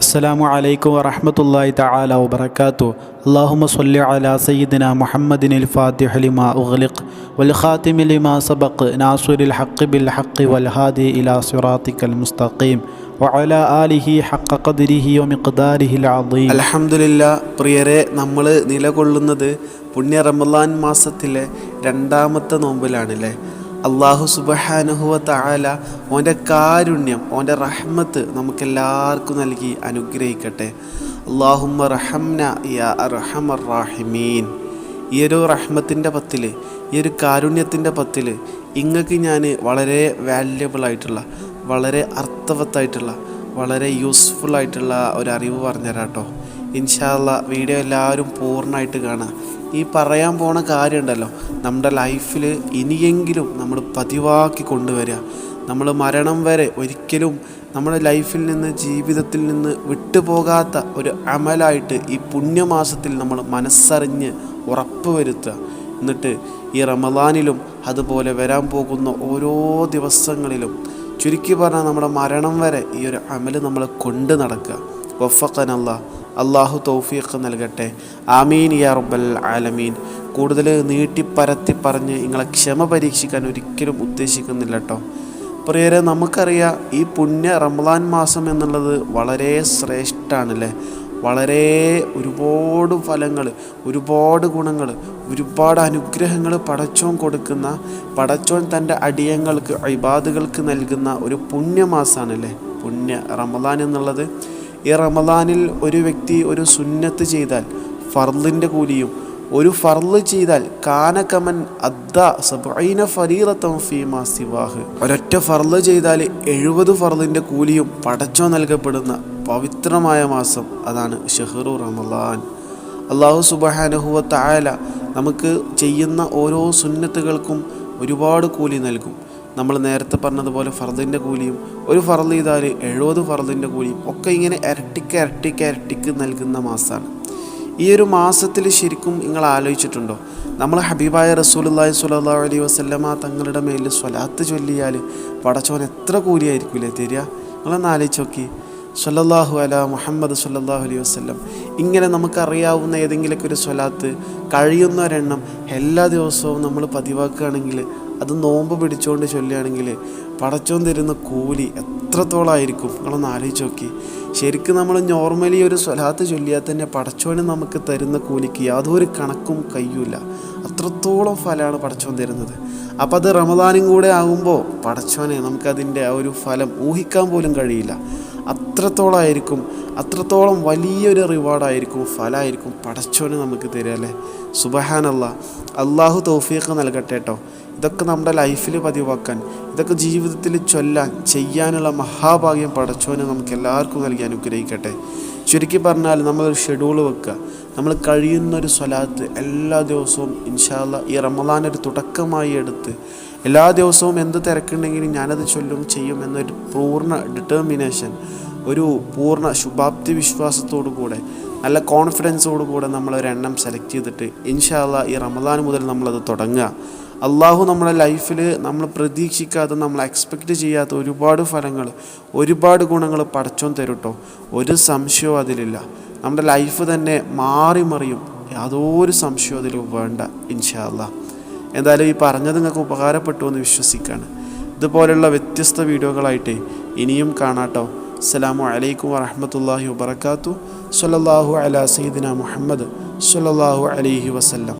അസ്സാം വലൈക്കും വറഹമത്തല്ലാഹി തആല വബറകാതു അല്ലാഹുമ്മ സ്വല്ലി അലാ സയ്യിദിന മുഹമ്മദിനിൽ ഫാത്തിഹ ലിമാ ഉഗ്ലിഖ് വൽ ഖാതിമി ലിമാ സബഖ് ഹഖ് ബിൽ ഹഖ് വൽ ഹാദി ഇലാ സിറാത്തിക്കൽ മുസ്തഖീം വഅല ആലിഹി ഹഖ ഖദ്രിഹി വമിഖ്ദാരിഹിൽ അളീം അൽഹംദുലില്ലാ പ്രിയരെ നമ്മൾ നിലകൊള്ളുന്നത് പുണ്യ റമദാൻ മാസത്തിലെ രണ്ടാമത്തെ നോമ്പിലാണല്ലേ? അള്ളാഹു സുബഹാനുഹുവ താല ഓന്റെ കാരുണ്യം ഓന്റെ റഹ്മത്ത് നമുക്കെല്ലാവർക്കും നൽകി അനുഗ്രഹിക്കട്ടെ. അള്ളാഹുമ്മ റഹംന യാ അർഹമർ റാഹിമീൻ. ഈ ഒരു റഹ്മത്തിന്റെ പത്തിൽ ഈ ഒരു കാരുണ്യത്തിന്റെ പത്തിൽ ഇങ്ങക്ക് ഞാൻ വളരെ വാല്യബിളായിട്ടുള്ള വളരെ അർത്ഥവത്തായിട്ടുള്ള വളരെ യൂസ്ഫുള്ളായിട്ടുള്ള ഒരു അറിവ് പറഞ്ഞുതരാം കേട്ടോ ഇൻഷാല്ല വീഡിയോ എല്ലാവരും പൂർണമായിട്ട് കാണുക. ഈ പറയാൻ പോണ കാര്യമുണ്ടല്ലോ നമ്മുടെ ലൈഫിൽ ഇനിയെങ്കിലും നമ്മൾ പതിവാക്കി കൊണ്ടുവരിക. നമ്മൾ മരണം വരെ ഒരിക്കലും നമ്മുടെ ലൈഫിൽ നിന്ന് ജീവിതത്തിൽ നിന്ന് വിട്ടുപോകാത്ത ഒരു അമലായിട്ട് ഈ പുണ്യമാസത്തിൽ നമ്മൾ മനസ്സറിഞ്ഞ് ഉറപ്പ് വരുത്തുക. എന്നിട്ട് ഈ റമദാനിലും അതുപോലെ വരാൻ പോകുന്ന ഓരോ ദിവസങ്ങളിലും ചുരുക്കി പറഞ്ഞാൽ നമ്മുടെ മരണം വരെ ഈ ഒരു അമൽ നമ്മൾ കൊണ്ട് നടക്കുക. വഫക്കൻ അള്ളാഹ് തൗഫീഖ് നൽകട്ടെ. ആമീൻ യാ റബ്ബൽ ആലമീൻ. കൂടുതൽ നീട്ടിപ്പരത്തി പറഞ്ഞ് നിങ്ങളെ ക്ഷമ പരീക്ഷിക്കാൻ ഒരിക്കലും ഉദ്ദേശിക്കുന്നില്ല കേട്ടോ പ്രിയരെ നമുക്കറിയാം ഈ പുണ്യ റംലാൻ മാസം എന്നുള്ളത് വളരെ ശ്രേഷ്ഠാണല്ലേ? വളരെ ഒരുപാട് ഫലങ്ങൾ ഒരുപാട് ഗുണങ്ങൾ ഒരുപാട് അനുഗ്രഹങ്ങൾ പടച്ചോൻ കൊടുക്കുന്ന പടച്ചോൻ തന്റെ അടിയങ്ങൾക്ക് അഴിബാദുകൾക്ക് നൽകുന്ന ഒരു പുണ്യമാസമാണല്ലേ പുണ്യ റമദാൻ എന്നുള്ളത്. ഈ റമദാനിൽ ഒരു വ്യക്തി ഒരു സുന്നത്ത് ചെയ്താൽ ഫർലിന്റെ കൂലിയും ഒരു ഫർൾ ചെയ്താൽ കാനകമൻ അദ്ദ സബൈന ഫരീറത്തം ഫീമ സിവാഹ്. ഒരൊറ്റ ഫർൾ ചെയ്താൽ എഴുപത് ഫർളിന്റെ കൂലിയും പടച്ചോ നൽകപ്പെടുന്ന പവിത്രമായ മാസം അതാണ് ഷെഹ്റു റമദാൻ. അള്ളാഹു സുബഹാനഹുവ തായാല നമുക്ക് ചെയ്യുന്ന ഓരോ സുന്നത്തുകൾക്കും ഒരുപാട് കൂലി നൽകും. നമ്മൾ നേരത്തെ പറഞ്ഞതുപോലെ ഫർദിന്റെ കൂലിയും ഒരു ഫർദ് ചെയ്താൽ എഴുപത് ഫർദിന്റെ കൂലിയും ഒക്കെ ഇങ്ങനെ ഇരട്ടിക്ക് ഇരട്ടിക്ക് ഇരട്ടിക്ക് നൽകുന്ന മാസമാണ് ഈ ഒരു മാസത്തിൽ ശരിക്കും നിങ്ങൾ ആലോചിച്ചിട്ടുണ്ടോ? നമ്മൾ ഹബീബായ റസൂലുല്ലാഹി സ്വല്ലല്ലാഹു അലൈഹി വസല്ലമ തങ്ങളുടെ മേൽ സ്വലാത്ത് ചൊല്ലിയാൽ പടച്ചോൻ എത്ര കൂലിയായിരിക്കില്ലേ തരിക? നിങ്ങളൊന്ന് ആലോചിച്ച് നോക്കി. സല്ലല്ലാഹു അല മുഹമ്മദ് സല്ലല്ലാഹു അലൈഹി വസല്ലം. ഇങ്ങനെ നമുക്കറിയാവുന്ന ഏതെങ്കിലുമൊക്കെ ഒരു സ്വലാത്ത് കഴിയുന്നൊരെണ്ണം എല്ലാ ദിവസവും നമ്മൾ പതിവാക്കുകയാണെങ്കിൽ അത് നോമ്പ് പിടിച്ചുകൊണ്ട് ചൊല്ലുകയാണെങ്കിൽ പടച്ചോൻ തരുന്ന കൂലി എത്രത്തോളമായിരിക്കും നിങ്ങളൊന്ന് ആലോചിച്ച് നോക്കി. ശരിക്കും നമ്മൾ നോർമലി ഒരു സ്വലാത്ത് ചൊല്ലിയാൽ തന്നെ പടച്ചോന് നമുക്ക് തരുന്ന കൂലിക്ക് യാതൊരു കണക്കും കഴിയൂല അത്രത്തോളം ഫലമാണ് പടച്ചോൻ തരുന്നത്. അപ്പോൾ അത് റമദാനും കൂടെ ആകുമ്പോൾ പടച്ചോനെ നമുക്കതിന്റെ ആ ഒരു ഫലം ഊഹിക്കാൻ പോലും കഴിയില്ല. അത്രത്തോളമായിരിക്കും അത്രത്തോളം വലിയൊരു റിവാർഡായിരിക്കും ഫലമായിരിക്കും പടച്ചോന് നമുക്ക് തരിക അല്ലേ? സുബഹാനല്ല. അള്ളാഹു തൗഫീഖ് നൽകട്ടെ കേട്ടോ. ഇതൊക്കെ നമ്മുടെ ലൈഫിൽ പതിവാക്കാൻ ഇതൊക്കെ ജീവിതത്തിൽ ചൊല്ലാൻ ചെയ്യാനുള്ള മഹാഭാഗ്യം പടച്ചോനെ നമുക്ക് എല്ലാവർക്കും നൽകി അനുഗ്രഹിക്കട്ടെ. ചുരുക്കി പറഞ്ഞാൽ നമ്മളൊരു ഷെഡ്യൂൾ വെക്കുക. നമ്മൾ കഴിയുന്നൊരു സ്വലാത്ത് എല്ലാ ദിവസവും ഇൻഷാല്ല ഈ റമദാൻ ഒരു തുടക്കമായി എടുത്ത് എല്ലാ ദിവസവും എന്ത് തിരക്കുണ്ടെങ്കിലും ഞാനത് ചൊല്ലും ചെയ്യും എന്നൊരു പൂർണ ഡിറ്റർമിനേഷൻ ഒരു പൂർണ ശുഭാപ്തി വിശ്വാസത്തോടു കൂടെ നല്ല കോൺഫിഡൻസോടു കൂടെ നമ്മളൊരെണ്ണം സെലക്ട് ചെയ്തിട്ട് ഇൻഷാല്ല ഈ റമദാൻ മുതൽ നമ്മളത് തുടങ്ങുക. അള്ളാഹു നമ്മുടെ ലൈഫിൽ നമ്മൾ പ്രതീക്ഷിക്കാതെ നമ്മൾ എക്സ്പെക്റ്റ് ചെയ്യാത്ത ഒരുപാട് ഫലങ്ങൾ ഒരുപാട് ഗുണങ്ങൾ പടച്ചോൻ തരുട്ടോ. ഒരു സംശയവും അതിലില്ല. നമ്മുടെ ലൈഫ് തന്നെ മാറി മറിയും. യാതൊരു സംശയവും അതിൽ വേണ്ട ഇൻഷാല്ല എന്തായാലും ഈ പറഞ്ഞത് നിങ്ങൾക്ക് ഉപകാരപ്പെട്ടു എന്ന് വിശ്വസിക്കുകയാണ് ഇതുപോലെയുള്ള വ്യത്യസ്ത വീഡിയോകളായിട്ട് ഇനിയും കാണാട്ടോ. അസ്സാം വലൈക്കും വറഹമത്തല്ലാഹി വബർക്കാത്തു സല്ലല്ലാഹു അലാ സയ്യിദിന മുഹമ്മദ് സല്ലല്ലാഹു അലഹി വസല്ലം.